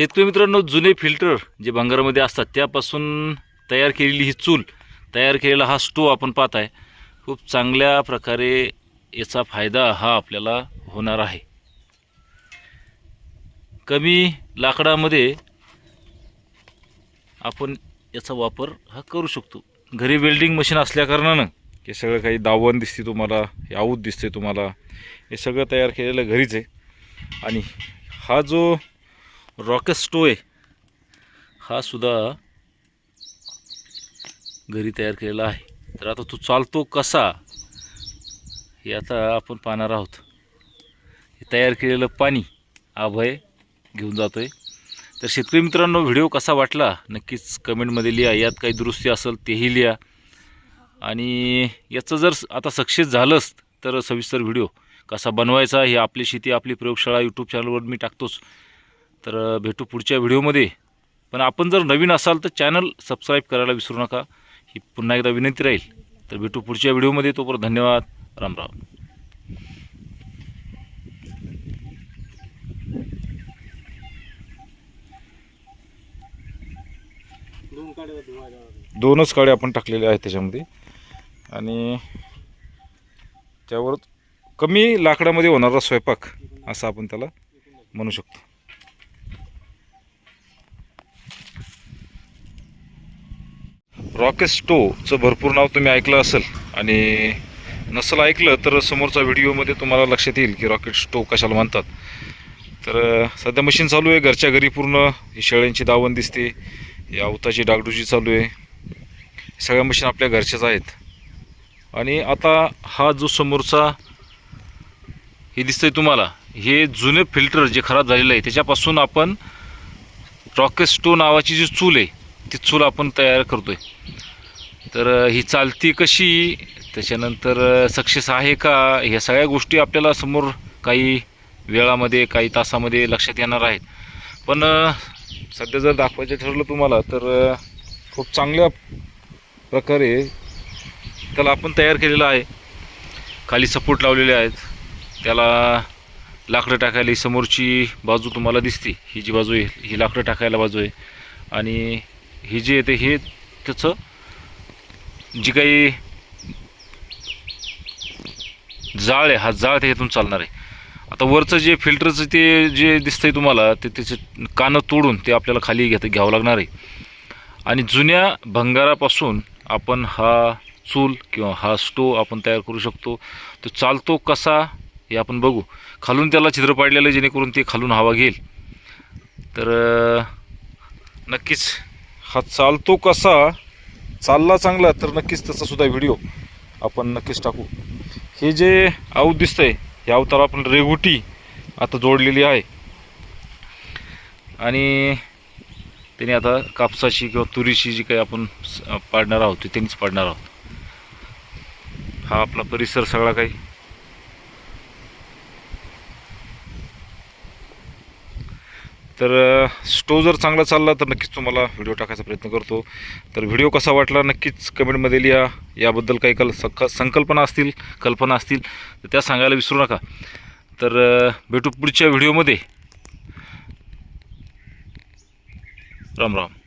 शेतकरी मित्रांनो जुने फिल्टर जे भंगारामध्ये असतात त्यापासून तयार केलेली ही चूल तयार केलेला हा स्टोव आपण पाहत आहे खूप चांगल्या प्रकारे याचा फायदा हा आपल्याला होणार आहे. कमी लाकडामध्ये आपण याचा वापर हा करू शकतो. घरी वेल्डिंग मशीन असल्याकारणानं हे सगळं काही दावण दिसते तुम्हाला हे आऊत दिसते तुम्हाला हे सगळं तयार केलेलं घरीच आहे. आणि हा जो रॉकेट हा सुद्धा घरी तयार केलेला आहे. तर आता तो चालतो कसा हे आता आपण पाहणार आहोत. हे तयार केलेलं पाणी अभय घेऊन जातोय. तर शेतकरी मित्रांनो व्हिडिओ कसा वाटला नक्कीच कमेंटमध्ये लिहा. यात काही दुरुस्ती असेल तेही लिहा. आणि याचं जर आता सक्सेस झालंच तर सविस्तर व्हिडिओ कसा बनवायचा हे आपली शेती आपली प्रयोगशाळा यूट्यूब चॅनलवर मी टाकतोच. तर भेटू पुढच्या व्हिडिओमध्ये. पण आपण जर नवीन असाल तर चॅनल सबस्क्राईब करायला विसरू नका. ही पुन्हा एकदा विनंती राहील. तर भेटू पुढच्या व्हिडिओमध्ये. तोपर्यंत धन्यवाद. राम राम. काड्या दोनच काळे आपण टाकलेले आहेत त्याच्यामध्ये. आणि त्यावर कमी लाकडामध्ये होणारा स्वयंपाक असं आपण त्याला म्हणू शकतो. रॉकेस्टोचं भरपूर नाव तुम्ही ऐकलं असेल आणि नसेल ऐकलं तर समोरचा व्हिडिओमध्ये तुम्हाला लक्षात येईल की रॉकेट स्टो कशाला म्हणतात. तर सध्या मशीन चालू आहे घरच्या घरी पूर्ण ही शेळ्यांची दावण दिसते ही आवताची डागडुजी चालू आहे. सगळ्या मशीन आपल्या घरच्याच आहेत. आणि आता हा जो समोरचा हे दिसतंय तुम्हाला हे जुने फिल्टर जे खराब झालेलं आहे त्याच्यापासून आपण रॉकेट स्टो नावाची जी चूल आहे ती चूल आपण तयार करतोय. तर ही चालती कशी? त्याच्यानंतर सक्सेस आहे का? ह्या सगळ्या गोष्टी आपल्याला समोर काही वेळामध्ये काही तासामध्ये लक्षात येणार आहेत. पण सध्या जर दाखवायचं ठरलं तुम्हाला तर खूप चांगल्या प्रकारे त्याला आपण तयार केलेलं आहे. खाली सपोर्ट लावलेले आहेत. त्याला लाकडं टाकायला ही समोरची बाजू तुम्हाला दिसते. ही जी बाजू आहे ही लाकडं टाकायला बाजू आहे. आणि हे जे येते हे त्याचं जी काही जाळ आहे हा जाळ त्याच्यातून चालणार आहे. आता वरचं जे फिल्टरचं ते जे दिसतंय तुम्हाला ते त्याचे कानं तोडून ते आपल्याला खाली घेत घ्यावं लागणार आहे. आणि जुन्या भंगारापासून आपण हा चूल किंवा हा स्टोव आपण तयार करू शकतो. तो चालतो कसा हे आपण बघू. खालून त्याला छिद्र पाडलेलं आहे जेणेकरून ते खालून हवा घेईल. तर नक्कीच हा चालतो कसा? चालला चांगला तर नक्कीच त्याचासुद्धा व्हिडिओ आपण नक्कीच टाकू. हे जे आऊत दिसतंय हे अवतार आपण रेगुटी आता जोडलेली आहे. आणि त्याने आता कापसाची किंवा तुरीची जी काही आपण पाडणार आहोत ती त्यांनीच पाडणार आहोत. हा आपला परिसर सगळा काही तर स्टोव जर चांगला चालला तर नक्कीच तुम्हाला व्हिडिओ टाकायचा प्रयत्न करतो. तर व्हिडिओ कसा वाटला नक्कीच कमेंटमध्ये लिहा. याबद्दल काही कल संकल्पना असतील कल्पना असतील तर त्या सांगायला विसरू नका. तर भेटू पुढच्या व्हिडिओमध्ये. राम राम.